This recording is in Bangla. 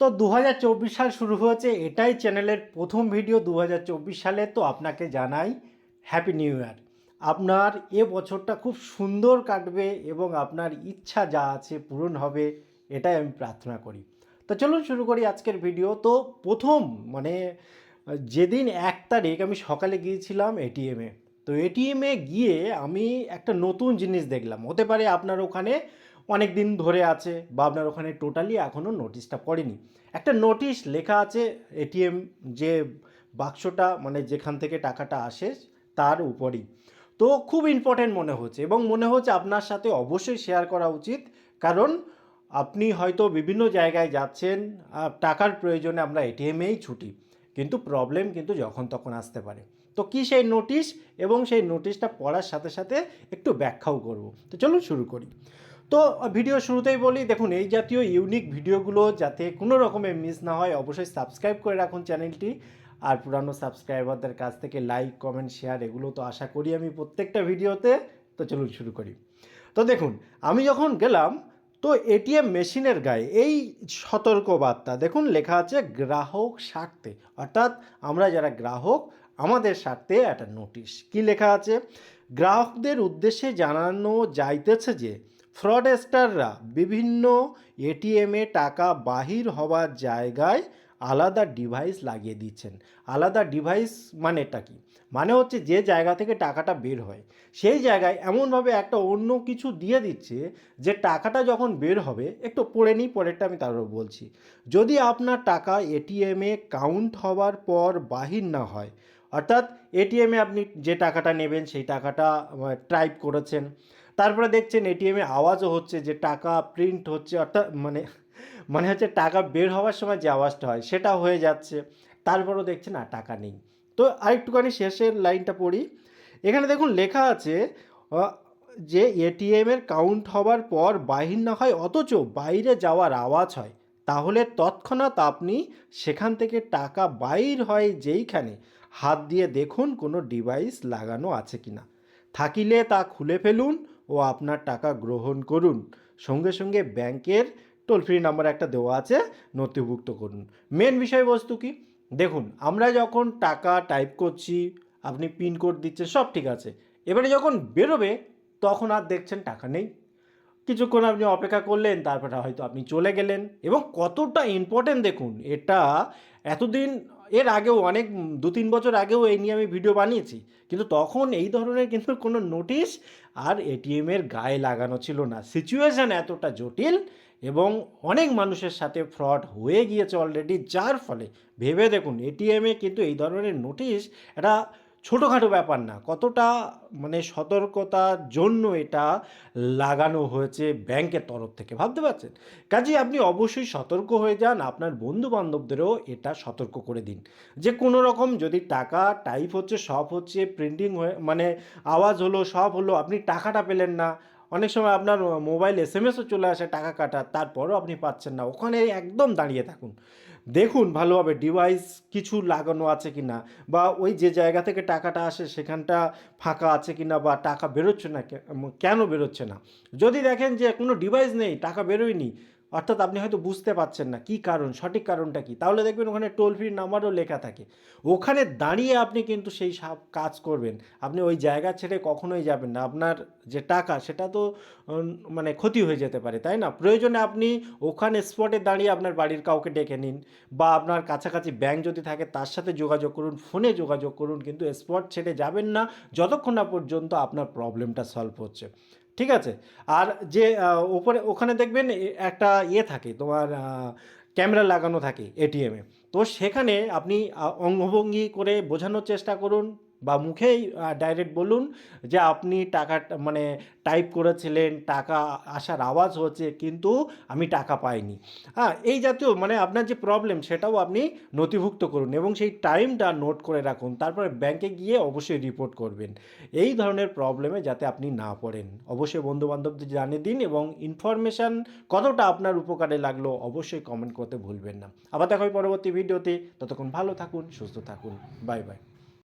তো দু হাজার চব্বিশ সাল শুরু হয়েছে, এটাই চ্যানেলের প্রথম ভিডিও দু হাজার চব্বিশ সালে। তো আপনাকে জানাই হ্যাপি নিউ ইয়ার আপনার এ বছরটা খুব সুন্দর কাটবে এবং আপনার ইচ্ছা যা আছে পূরণ হবে, এটাই আমি প্রার্থনা করি। তো চলুন শুরু করি আজকের ভিডিও। তো প্রথম মানে যেদিন এক তারিখ আমি সকালে গিয়েছিলাম এটিএমে তো এটিএমে গিয়ে আমি একটা নতুন জিনিস দেখলাম। হতে পারে আপনার ওখানে অনেক দিন ধরে আছে বা আপনার ওখানে টোটালি এখনও নোটিশটা পড়েনি একটা নোটিশ লেখা আছে এটিএম যে বাক্সটা মানে যেখান থেকে টাকাটা আসে তার উপরই। তো খুব ইম্পর্টেন্ট মনে হচ্ছে এবং মনে হচ্ছে আপনার সাথে অবশ্যই শেয়ার করা উচিত। কারণ আপনি হয়তো বিভিন্ন জায়গায় যাচ্ছেন টাকার প্রয়োজনে আমরা এটিএমেই ছুটি। কিন্তু প্রবলেম কিন্তু যখন তখন আসতে পারে। তো কি সেই নোটিশ এবং সেই নোটিশটা পড়ার সাথে সাথে একটু ব্যাখ্যাও করব। তো চলুন শুরু করি। তো ভিডিও শুরুতেই বলি, দেখুন, এই জাতীয় ইউনিক ভিডিওগুলো যাতে কোনো রকমের মিস না হয়, অবশ্যই সাবস্ক্রাইব করে রাখুন চ্যানেলটি আর পুরানো সাবস্ক্রাইবারদের কাছ থেকে লাইক কমেন্ট শেয়ার এগুলো তো আশা করি আমি প্রত্যেকটা ভিডিওতে। তো চলুন শুরু করি। তো দেখুন, আমি যখন গেলাম, তো এটিএম মেশিনের গায়ে এই সতর্কবার্তা, দেখুন, লেখা আছে গ্রাহক স্বার্থে। অর্থাৎ আমরা যারা গ্রাহক, আমাদের স্বার্থে একটা নোটিশ। কি লেখা আছে? গ্রাহকদের উদ্দেশ্যে জানানো যাইতেছে যে ফ্রডস্টাররা বিভিন্ন এটিএমে টাকা বাহির হওয়ার জায়গায় আলাদা ডিভাইস লাগিয়ে দিচ্ছেন। আলাদা ডিভাইস মানেটা কি? মানে হচ্ছে যে জায়গা থেকে টাকাটা বের হয়, সেই জায়গায় এমনভাবে একটা অন্য কিছু দিয়ে দিচ্ছে যে টাকাটা যখন বের হবে, একটু পড়ে নিই, পরেরটা আমি তারপর বলছি। যদি আপনার টাকা এটিএমে কাউন্ট হওয়ার পর বাহির না হয়, অর্থাৎ এটিএমে আপনি যে টাকাটা নেবেন, সেই টাকাটা টাইপ করেছেন তারপরে দেখছেন এটিএমে আওয়াজও হচ্ছে যে টাকা প্রিন্ট হচ্ছে, অর্থাৎ মানে মানে হচ্ছে টাকা বের হওয়ার সময় যে আওয়াজটা হয় সেটা হয়ে যাচ্ছে। তারপরেও দেখছেন, না, টাকা নেই। তো আরেকটুখানি শেষের লাইনটা পড়ি। এখানে দেখুন লেখা আছে যে এটিএমের কাউন্ট হওয়ার পর বাহির না হয়, অথচ বাইরে যাওয়ার আওয়াজ হয়। তাহলে তৎক্ষণাৎ আপনি সেখান থেকে টাকা বাইর হয় যেইখানে। হাত দিয়ে দেখুন কোনো ডিভাইস লাগানো আছে কিনা। থাকিলে তা খুলে ফেলুন ও আপনার টাকা গ্রহণ করুন। সঙ্গে সঙ্গে ব্যাংকের টোল ফ্রি নাম্বার একটা দেওয়া আছে, নথিভুক্ত করুন। মেন বিষয়বস্তু কি? দেখুন, আমরা যখন টাকা টাইপ করছি, আপনি পিন কোড দিচ্ছেন, সব ঠিক আছে। এবারে যখন বেরোবে, তখন আর দেখছেন টাকা নেই। কিছুক্ষণ আপনি অপেক্ষা করলেন, তারপরে হয়তো আপনি চলে গেলেন। এবং কতটা ইম্পর্টেন্ট দেখুন, এটা এতদিন, এর আগেও অনেক, দু তিন বছর আগেও এই নিয়ে আমি ভিডিও বানিয়েছি। কিন্তু তখন এই ধরনের কিন্তু কোনো নোটিশ আর এটিএমের গায়ে লাগানো ছিল না। সিচুয়েশান এতটা জটিল এবং অনেক মানুষের সাথে ফ্রড হয়ে গিয়েছে অলরেডি যার ফলে ভেবে দেখুন এটিএমে কিন্তু এই ধরনের নোটিশ এটা ছোটোখাটো ব্যাপার না। কতটা মানে সতর্কতার জন্য এটা লাগানো হয়েছে ব্যাংকের তরফ থেকে, ভাবতে পারছেন? কাজে আপনি অবশ্যই সতর্ক হয়ে যান, আপনার বন্ধু বান্ধবদেরও এটা সতর্ক করে দিন। যে কোনো রকম যদি টাকা টাইপ হচ্ছে, সব হচ্ছে প্রিন্টিং হয়ে মানে আওয়াজ হলো, সব হলো, আপনি টাকাটা পেলেন না অনেক সময় আপনার মোবাইল এস এম এসও চলে আসে টাকা কাটার তারপরও আপনি পাচ্ছেন না। ওখানে একদম দাঁড়িয়ে থাকুন। দেখুন ভালোভাবে ডিভাইস কিছু লাগানো আছে কি না বা ওই যে জায়গা থেকে টাকাটা আসে সেখানটা ফাঁকা আছে কি না বা টাকা বেরোচ্ছে না কেন বেরোচ্ছে না? যদি দেখেন যে কোনো ডিভাইস নেই, টাকা বেরোয়নি অর্থাৎ আপনি হয়তো বুঝতে পারছেন না, কি কারণ, সঠিক কারণটা কি? তাহলে দেখবেন ওখানে টোল ফ্রি নাম্বারও লেখা থাকে। ওখানে দাঁড়িয়ে আপনি কিন্তু সেই সব কাজ করবেন। আপনি ওই জায়গা ছেড়ে কখনোই যাবেন না। আপনার যে টাকা, সেটা তো মানে ক্ষতি হয়ে যেতে পারে, তাই না? প্রয়োজনে আপনি ওখানে স্পটে দাঁড়িয়ে আপনার বাড়ির কাউকে ডেকে নিন বা আপনার কাছাকাছি ব্যাংক যদি থাকে, তার সাথে যোগাযোগ করুন ফোনে যোগাযোগ করুন, কিন্তু স্পট ছেড়ে যাবেন না। যতক্ষণ না পর্যন্ত আপনার প্রবলেমটা সলভ হচ্ছে। ঠিক আছে? আর যে ওপরে, ওখানে দেখবেন একটা ইয়ে থাকে তোমার ক্যামেরা লাগানো থাকে এটিএমে তো সেখানে আপনি অঙ্গভঙ্গি করে বোঝানোর চেষ্টা করুন। বা মুখেই ডাইরেক্ট বলুন যে আপনি টাকা মানে টাইপ করেছিলেন, টাকা আসার আওয়াজ হচ্ছে কিন্তু আমি টাকা পাইনি। হ্যাঁ এই জাতীয় মানে আপনার যে প্রবলেম সেটাও আপনি নথিভুক্ত করুন এবং সেই টাইমটা নোট করে রাখুন, তারপরে ব্যাংকে গিয়ে অবশ্যই রিপোর্ট করবেন। এই ধরনের প্রবলেমে যাতে আপনি না পড়েন। অবশ্যই বন্ধু বান্ধবদের জানিয়ে দিন এবং ইনফরমেশান কতটা আপনার উপকারে লাগল অবশ্যই কমেন্ট করতে ভুলবেন না। আবার দেখা পরবর্তী ভিডিওতে ততক্ষণ ভালো থাকুন, সুস্থ থাকুন। Bye bye